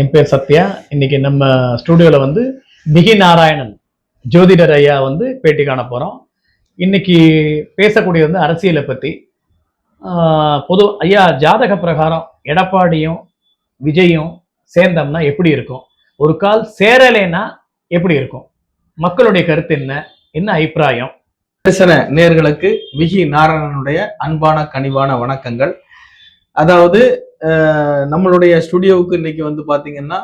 என் பேர் சத்யா. இன்னைக்கு நம்ம ஸ்டுடியோவில் வந்து மிகி நாராயணன் ஜோதிடர் ஐயா வந்து பேட்டி காண போகிறோம் இன்னைக்கு பேசக்கூடியது வந்து அரசியலை பற்றி பொது ஐயா ஜாதக பிரகாரம் எடப்பாடியும் விஜயும் சேர்ந்தோம்னா எப்படி இருக்கும்? ஒரு கால் சேரலைன்னா எப்படி இருக்கும்? மக்களுடைய கருத்து என்ன? என்ன அபிப்பிராயம்? பேசுகிற நேர்களுக்கு விஜி நாராயணனுடைய அன்பான கனிவான வணக்கங்கள். அதாவது நம்மளுடைய ஸ்டுடியோவுக்கு இன்னைக்கு வந்து பாத்தீங்கன்னா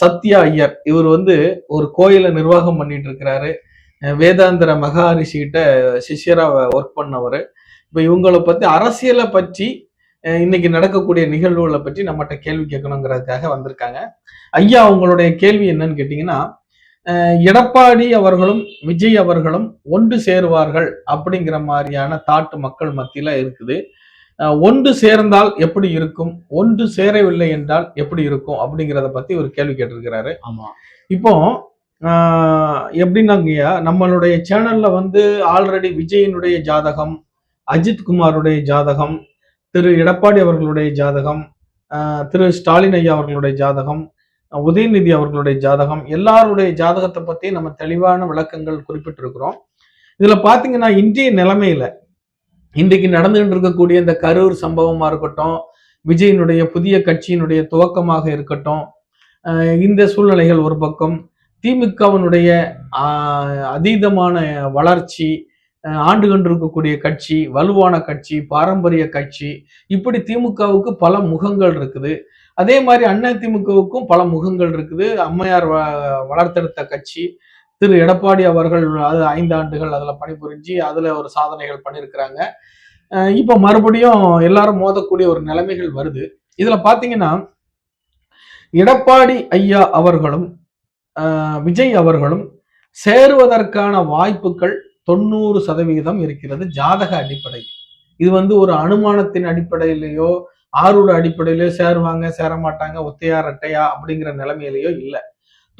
சத்யா ஐயர். இவர் வந்து ஒரு கோயிலை நிர்வாகம் பண்ணிட்டு இருக்கிறாரு வேதாந்திர மகாரிஷி கிட்ட சிஷ்யரா ஒர்க் பண்ணவர். இப்போ இவங்களை பற்றி அரசியலை பற்றி இன்னைக்கு நடக்கக்கூடிய நிகழ்வுகளை பற்றி நம்மகிட்ட கேள்வி கேட்கணுங்கிறதுக்காக வந்திருக்காங்க. ஐயா அவங்களுடைய கேள்வி என்னன்னு கேட்டிங்கன்னா எடப்பாடி அவர்களும் விஜய் அவர்களும் ஒன்று சேருவார்கள் அப்படிங்கிற மாதிரியான தாட்டு மக்கள் மத்தியில் இருக்குது. ஒன்று சேர்ந்தால் எப்படி இருக்கும்? ஒன்று சேரவில்லை என்றால் எப்படி இருக்கும்? அப்படிங்கிறத பத்தி ஒரு கேள்வி கேட்டிருக்கிறாரு. ஆமா. இப்போ எப்படின்னாங்கய்யா நம்மளுடைய சேனல்ல வந்து ஆல்ரெடி விஜயினுடைய ஜாதகம் அஜித் குமாருடைய ஜாதகம் திரு எடப்பாடி அவர்களுடைய ஜாதகம் திரு ஸ்டாலின் ஐயா அவர்களுடைய ஜாதகம் உதயநிதி அவர்களுடைய ஜாதகம் எல்லாருடைய ஜாதகத்தை பத்தி நம்ம தெளிவான விளக்கங்கள் குறிப்பிட்டிருக்கிறோம். இதுல பாத்தீங்கன்னா இன்றைய நிலைமையில இன்றைக்கு நடந்துகிட்டு இருக்கக்கூடிய இந்த கரூர் சம்பவமா இருக்கட்டும் விஜயினுடைய புதிய கட்சியினுடைய துவக்கமாக இருக்கட்டும் இந்த சூழ்நிலைகள் ஒரு பக்கம் திமுகவினுடைய அதீதமான வளர்ச்சி ஆண்டு கொண்டிருக்கக்கூடிய கட்சி வலுவான கட்சி பாரம்பரிய கட்சி இப்படி திமுகவுக்கு பல முகங்கள் இருக்குது. அதே மாதிரி அண்ணா திமுகவுக்கும் பல முகங்கள் இருக்குது. அம்மையார் வ- வளர்த்தெடுத்த கட்சி திரு எடப்பாடி அவர்கள் அது ஐந்து ஆண்டுகள் அதுல பணிபுரிஞ்சு அதுல ஒரு சாதனைகள் பண்ணியிருக்கிறாங்க அஹ் இப்ப மறுபடியும் எல்லாரும் மோதக்கூடிய ஒரு நிலைமைகள் வருது. இதுல பாத்தீங்கன்னா எடப்பாடி ஐயா அவர்களும் விஜய் அவர்களும் சேருவதற்கான வாய்ப்புகள் தொண்ணூறு சதவிகிதம் இருக்கிறது ஜாதக அடிப்படை. இது வந்து ஒரு அனுமானத்தின் அடிப்படையிலேயோ ஆறுட அடிப்படையிலேயோ சேருவாங்க சேர மாட்டாங்க ஒத்தையா ரெட்டையா அப்படிங்கிற நிலைமையிலேயோ இல்லை.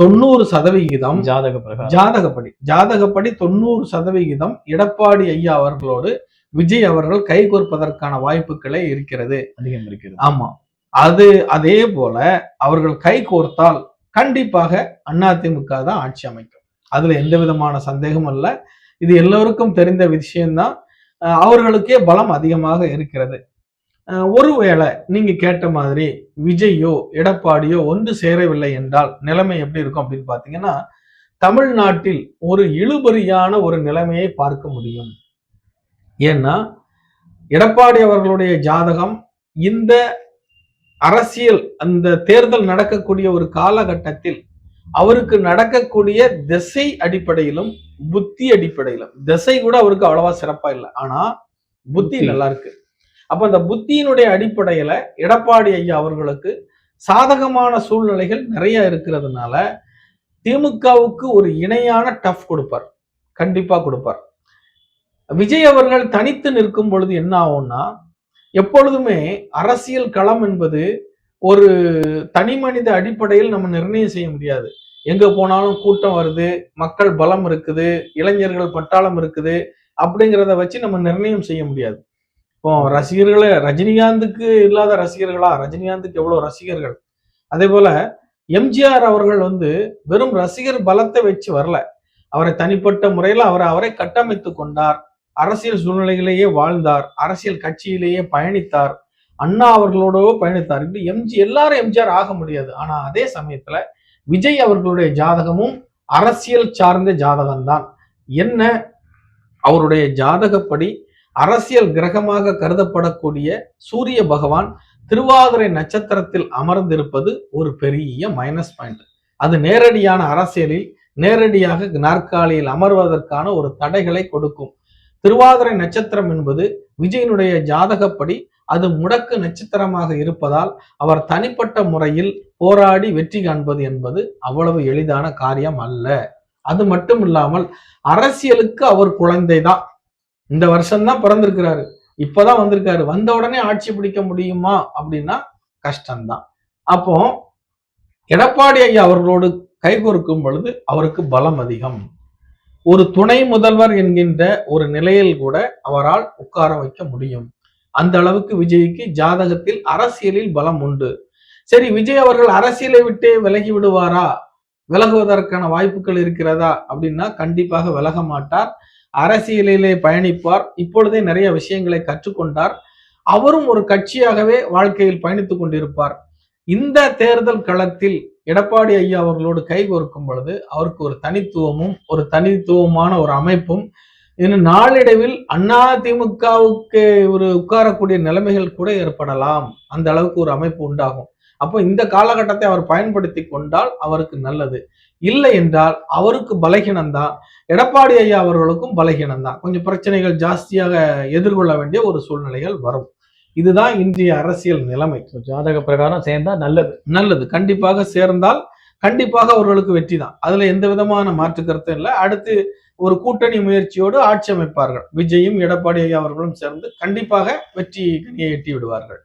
தொண்ணூறு சதவிகிதம் ஜாதக ஜாதகப்படி ஜாதகப்படி தொண்ணூறு சதவிகிதம் எடப்பாடி ஐயா அவர்களோடு விஜய் அவர்கள் கைகோர்ப்பதற்கான வாய்ப்புகளே இருக்கிறது. அதிகம் இருக்கிறது. ஆமா. அது அதே போல அவர்கள் கை கோர்த்தால் கண்டிப்பாக அதிமுக தான் ஆட்சி அமைக்கும். அதுல எந்த விதமான சந்தேகமும் அல்ல இது எல்லோருக்கும் தெரிந்த விஷயம்தான். அவர்களுக்கே பலம் அதிகமாக இருக்கிறது. ஒருவேளை நீங்க கேட்ட மாதிரி விஜயோ எடப்பாடியோ ஒன்று சேரவில்லை என்றால் நிலைமை எப்படி இருக்கும் அப்படின்னு பாத்தீங்கன்னா தமிழ்நாட்டில் ஒரு இழுபறியான ஒரு நிலைமையை பார்க்க முடியும். ஏன்னா எடப்பாடி அவர்களுடைய ஜாதகம் இந்த அரசியல் அந்த தேர்தல் நடக்கக்கூடிய ஒரு காலகட்டத்தில் அவருக்கு நடக்கக்கூடிய திசை அடிப்படையிலும் புத்தி அடிப்படையிலும் திசை கூட அவருக்கு அவ்வளவா சிறப்பா இல்லை. ஆனா புத்தி புத்தி. நல்லா இருக்கு. அப்போ அந்த புத்தியினுடைய அடிப்படையில எடப்பாடி ஐயா அவர்களுக்கு சாதகமான சூழ்நிலைகள் நிறைய இருக்கிறதுனால திமுகவுக்கு ஒரு இணையான டஃப் கொடுப்பார். கண்டிப்பாக கொடுப்பார். விஜய் அவர்கள் தனித்து நிற்கும் பொழுது என்ன ஆகும்னா எப்பொழுதுமே அரசியல் களம் என்பது ஒரு தனி மனித அடிப்படையில் நம்ம நிர்ணயம் செய்ய முடியாது. எங்க போனாலும் கூட்டம் வருது மக்கள் பலம் இருக்குது இளைஞர்கள் பட்டாளம் இருக்குது அப்படிங்கிறத வச்சு நம்ம நிர்ணயம் செய்ய முடியாது. இப்போ ரசிகர்களே ரஜினிகாந்துக்கு இல்லாத ரசிகர்களா? ரஜினிகாந்துக்கு எவ்வளவு ரசிகர்கள்? அதே போல எம்ஜிஆர் அவர்கள் வந்து வெறும் ரசிகர் பலத்தை வச்சு வரல. அவரை தனிப்பட்ட முறையில் அவரை அவரை கட்டமைத்து கொண்டார். அரசியல் சூழ்நிலையிலேயே வாழ்ந்தார். அரசியல் கட்சியிலேயே பயணித்தார். அண்ணா அவர்களோடவோ பயணித்தார். இப்படி எம்ஜி எல்லாரும் எம்ஜிஆர் ஆக முடியாது. ஆனா அதே சமயத்துல விஜய் அவர்களுடைய ஜாதகமும் அரசியல் சார்ந்த ஜாதகம்தான். என்ன? அவருடைய ஜாதகப்படி அரசியல் கிரகமாக கருதப்படக்கூடிய சூரிய பகவான் திருவாதிரை நட்சத்திரத்தில் அமர்ந்திருப்பது ஒரு பெரிய மைனஸ் பாயிண்ட் அது நேரடியான அரசியலில் நேரடியாக நாற்காலியில் அமர்வதற்கான ஒரு தடைகளை கொடுக்கும். திருவாதிரை நட்சத்திரம் என்பது விஜயனுடைய ஜாதகப்படி அது முடக்கு நட்சத்திரமாக இருப்பதால் அவர் தனிப்பட்ட முறையில் போராடி வெற்றி காண்பது என்பது அவ்வளவு எளிதான காரியம் அல்ல. அது மட்டும் இல்லாமல் அரசியலுக்கு அவர் குழந்தைதான். இந்த வருஷம்தான் பிறந்திருக்கிறாரு. இப்பதான் வந்திருக்காரு. வந்த உடனே ஆட்சி பிடிக்க முடியுமா? அப்படின்னா கஷ்டம்தான். அப்போ எடப்பாடி ஐயா அவர்களோடு கைகோர்க்கும் பொழுது அவருக்கு பலம் அதிகம். ஒரு துணை முதல்வர் என்கின்ற ஒரு நிலையில் கூட அவரால் உட்கார வைக்க முடியும். அந்த அளவுக்கு விஜய்க்கு ஜாதகத்தில் அரசியலில் பலம் உண்டு. சரி விஜய் அவர்கள் அரசியலை விட்டே விலகி விடுவாரா? விலகுவதற்கான வாய்ப்புகள் இருக்கிறதா? அப்படின்னா கண்டிப்பாக விலக மாட்டார். அரசியலிலே பயணிப்பார். இப்பொழுதே நிறைய விஷயங்களை கற்றுக்கொண்டார். அவரும் ஒரு கட்சியாகவே வாழ்க்கையில் பயணித்துக் கொண்டிருப்பார். இந்த தேர்தல் களத்தில் எடப்பாடி ஐயா அவர்களோடு கைகோர்க்கும் பொழுது அவருக்கு ஒரு தனித்துவமும் ஒரு தனித்துவமான ஒரு அமைப்பும் இன்னும் நாளடைவில் அண்ணா திமுகவுக்கு ஒரு உட்காரக்கூடிய நிலைமைகள் கூட ஏற்படலாம். அந்த அளவுக்கு ஒரு அமைப்பு உண்டாகும். அப்போ இந்த காலகட்டத்தை அவர் பயன்படுத்தி கொண்டால் அவருக்கு நல்லது. இல்லை என்றால் அவருக்கு பலகீனம் தான் எடப்பாடி ஐயா அவர்களுக்கும் பலகீனம் தான் கொஞ்சம் பிரச்சனைகள் ஜாஸ்தியாக எதிர்கொள்ள வேண்டிய ஒரு சூழ்நிலைகள் வரும். இதுதான் இன்றைய அரசியல் நிலைமை. ஜாதக பிரகாரம் சேர்ந்தா நல்லது. நல்லது. கண்டிப்பாக சேர்ந்தால் கண்டிப்பாக அவர்களுக்கு வெற்றி தான். அதுல எந்த விதமான மாற்று கருத்தும் இல்லை. அடுத்து ஒரு கூட்டணி முயற்சியோடு ஆட்சி அமைப்பார்கள். விஜயும் எடப்பாடி ஐயா அவர்களும் சேர்ந்து கண்டிப்பாக வெற்றி கனியை எட்டி விடுவார்கள்.